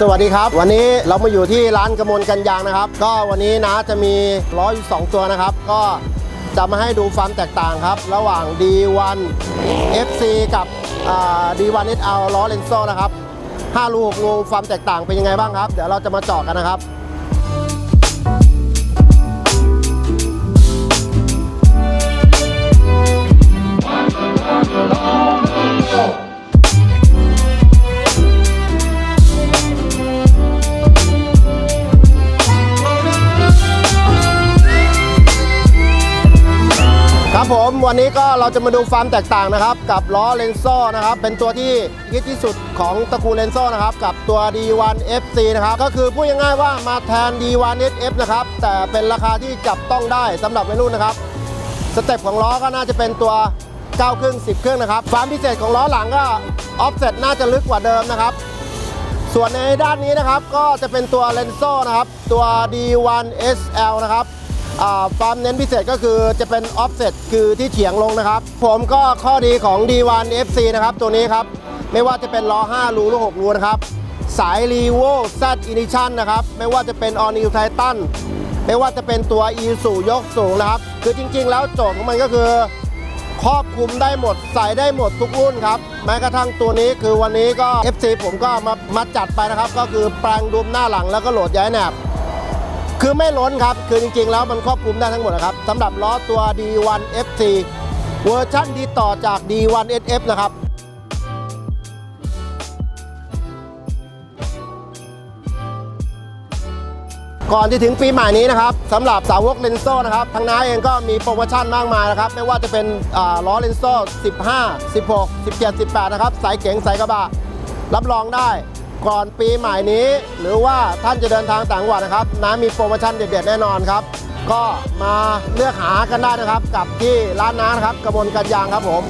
สวัสดีครับ วันนี้เรามาอยู่ที่ร้านกระมวลกันยางนะครับ ก็วันนี้นะจะมีล้ออยู่2ตัวนะครับ ก็จะมาให้ดูความแตกต่างครับ ระหว่าง D1 FC กับ D1 SL ล้อเลนโซนะครับ5รู6รูความแตกต่างเป็นยังไงบ้างครับ เดี๋ยวเราจะมาเจาะกันนะครับ วันนี้ก็เราจะมาดูความแตกต่างนะครับ กับล้อเลนโซ่นะครับ เป็นตัวที่ฮิตที่สุดของตระกูลเลนโซ่นะครับ กับตัว D1 FC นะครับ ก็คือพูดง่ายๆว่ามาแทน D1 SF นะครับ แต่เป็นราคาที่จับต้องได้สำหรับวัยรุ่นนะครับ สเต็ปของล้อก็น่าจะเป็นตัว9ครื่ง10 เครื่องนะครับ ความพิเศษของล้อหลังก็ออฟเซ็ตน่าจะลึกกว่าเดิมนะครับส่วนในด้านนี้นะครับก็จะเป็นตัวเลนโซนะครับ ตัว D1 SL นะครับ อ่าความเน้นพิเศษก็คือจะเป็น offset คือที่เฉียงลงนะครับ ผมก็ข้อดีของ D1 FC นะครับ ตัวนี้ครับ ไม่ว่าจะเป็นล้อ 5 รูหรือ6รูนะครับ สาย r e v o Z Edition นะครับ ไม่ว่าจะเป็น All New Titan ไม่ว่าจะเป็นตัว e สูยกสูงนะครับ คือจริง ๆ แล้วโจทย์ของมันก็คือ ครอบคลุมได้หมด ใส่ได้หมดทุกรุ่นครับ แม้กระทั่งตัวนี้คือวันนี้ก็ FC ผมก็มามาจัดไปนะครับ ก็คือแปลงดุมหน้าหลังแล้วก็โหลดย้ายแหนบ คือไม่ล้นครับ คือจริงๆ แล้วมันครอบคลุมได้ทั้งหมดนะครับสำหรับล้อตัว D1 FC เวอร์ชั่นที่ต่อจาก D1 SF นะครับก่อนที่ถึงปีใหม่นี้นะครับสำหรับสาวกเลนโซนะครับทางน้าเองก็มีโปรโมชั่นมากมายนะครับ ไม่ว่าจะเป็นล้อเลนโซ15 16 17 18 นะครับ สายเก๋งสายกระบะรับรองได้ ก่อนปีใหม่นี้ หรือว่าท่านจะเดินทางต่างจังหวัดนะครับน้ำมีโปรโมชั่นเด็ดๆแน่นอนครับ ก็มาเลือกหากันได้นะครับ กับที่ร้านน้านะครับกระบวนกันยางครับผม